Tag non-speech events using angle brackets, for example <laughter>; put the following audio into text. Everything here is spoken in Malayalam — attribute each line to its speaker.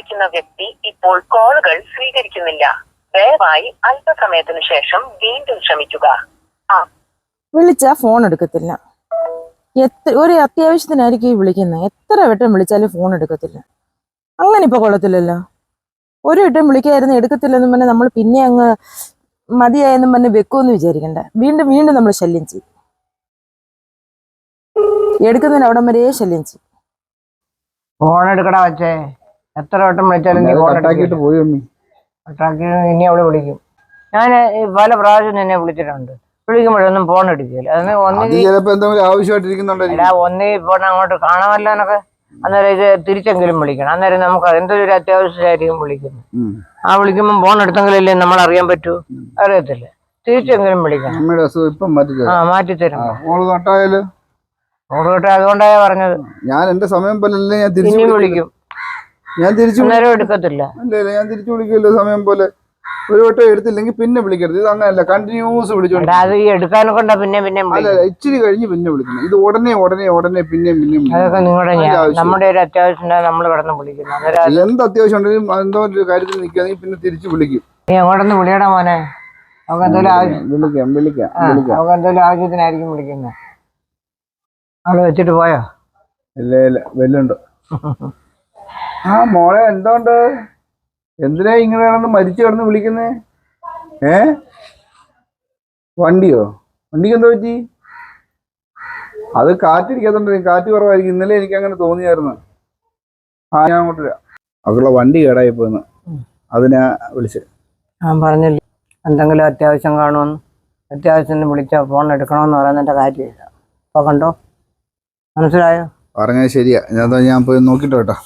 Speaker 1: വിളിക്കുന്ന വ്യക്തി ഇപ്പോൾ കോളുകൾ സ്വീകരിക്കുന്നില്ല. ദയവായി അല്പസമയത്തിനു ശേഷം വീണ്ടും ശ്രമിക്കുക ആ.
Speaker 2: വിളിച്ചാ ഫോൺ എടുക്കത്തില്ല. എത്ര ഒരു അത്യാവശ്യത്തിനായിരിക്കും ഈ വിളിക്കുന്നത് എത്ര വട്ടം വിളിച്ചാലും ഫോൺ എടുക്കത്തില്ല. അങ്ങനെ ഇപ്പൊ കൊള്ളത്തില്ലല്ലോ. ഒരു വട്ടം വിളിക്കായിരുന്നു എടുക്കത്തില്ലെന്നും പറഞ്ഞാൽ നമ്മൾ പിന്നെ അങ്ങ് മതിയായെന്നും പറഞ്ഞ് വെക്കുമെന്ന് വിചാരിക്കണ്ട. വീണ്ടും വീണ്ടും നമ്മൾ ശല്യം ചെയ്യും. എടുക്കുന്നതിന് അവിടം വരെ ശല്യം ചെയ്യും.
Speaker 3: ഫോൺ എടുക്കടാ വച്ചേ. എത്ര വട്ടം വിളിച്ചാലും നീ ഫോൺ
Speaker 4: പോയി
Speaker 3: കട്ടാക്കി ഇനി അവൾ വിളിക്കും. ഞാൻ പല പ്രാവശ്യം നിന്നെ വിളിച്ചിട്ടുണ്ട്. വിളിക്കുമ്പോഴൊന്നും ഫോൺ എടുക്കില്ല അതിന് ഒന്നുകിൽ എടാ ഒന്നീ ഫോൺ അങ്ങോട്ട് കാണാമല്ലോ എന്നൊക്കെ അന്നേരം ഇത് തിരിച്ചെങ്കിലും വിളിക്കണം. അന്നേരം നമുക്ക് എന്തൊരു അത്യാവശ്യമായിരിക്കും വിളിക്കുന്നത്. ആ വിളിക്കുമ്പോൾ ഫോൺ എടുത്തെങ്കിലല്ലേ നമ്മൾ അറിയാൻ പറ്റൂ? അറിയത്തില്ല. തിരിച്ചെങ്കിലും വിളിക്കണം. ആ മാറ്റിത്തരും. ഓർക്കട്ടെ അതുകൊണ്ടാണ് പറഞ്ഞത്.
Speaker 4: ഞാൻ എന്റെ സമയം പോലെ ഞാൻ തിരിച്ചു
Speaker 3: ഇനിയും വിളിക്കും.
Speaker 4: ഞാൻ തിരിച്ചു
Speaker 3: അല്ലേ എടുക്കത്തില്ല.
Speaker 4: ഇല്ല ഞാൻ തിരിച്ചു വിളിക്കുമല്ലോ സമയം പോലെ. ഒരു വട്ടം എടുത്തില്ലെങ്കിൽ പിന്നെ വിളിക്കരുത്. ഇത് അങ്ങനെയല്ല കണ്ടിന്യൂസ് വിളിച്ചോണ്ട്
Speaker 3: അത് ഈ എടുക്കാനെ കൊണ്ടാ പിന്നെ പിന്നെ
Speaker 4: അല്ല ഇച്ചിരി കഴിഞ്ഞ് പിന്നെ വിളിക്കണം ഇത് ഉടനെ ഉടനെ ഉടനെ പിന്നെ പിന്നെയും.
Speaker 3: അതൊക്കെ നിങ്ങളുടെ. നമ്മുടെ ഒരു അത്യാവശ്യം നമ്മൾ കിടന്ന് വിളിക്കുന്നു.
Speaker 4: എന്ത് അത്യാവശ്യം ഉണ്ടെങ്കിലും എന്തോ ഒരു കാര്യത്തിൽ നിൽക്കുകയാണെങ്കിൽ പിന്നെ തിരിച്ചു വിളിക്കും.
Speaker 3: നീ അങ്ങോട്ടൊന്ന് വിളിയടാ മോനെ. അവർക്ക് എന്തെങ്കിലും ആവശ്യം
Speaker 4: വിളിക്കാം വിളിക്കാം
Speaker 3: അവർക്ക് എന്തെങ്കിലും ആവശ്യത്തിനായിരിക്കും വിളിക്കുന്നത് അവൾ വെച്ചിട്ട് പോയോ?
Speaker 4: ഇല്ല ഇല്ല വെല്ലുണ്ട്. <laughs> ആ മോളെ എന്തോണ്ട്? എന്തിനാ ഇങ്ങനെയാണെന്ന് മരിച്ചു കിടന്ന് വിളിക്കുന്നേ? ഏ? വണ്ടിയോ? വണ്ടിക്ക് എന്താ പറ്റി? അത് കാറ്റിരിക്കാത്തോണ്ട് കാറ്റ് കുറവായിരിക്കും. ഇന്നലെ എനിക്ക് അങ്ങനെ തോന്നിയായിരുന്നു. ആ ഞാൻ അങ്ങോട്ട് അവളുടെ വണ്ടി കേടായി പോന്ന് അതിനാ വിളിച്ചത്.
Speaker 3: ഞാൻ പറഞ്ഞില്ല എന്തെങ്കിലും അത്യാവശ്യം കാണുമെന്ന്. അത്യാവശ്യം വിളിച്ചാൽ ഫോൺ എടുക്കണമെന്ന് പറയുന്നതിന്റെ കാര്യമില്ല അപ്പോൾ കണ്ടോ? മനസ്സിലായോ?
Speaker 4: പറഞ്ഞത് ശരിയാ. ഞാൻ ഞാൻ പോയി നോക്കിട്ടോ കേട്ടോ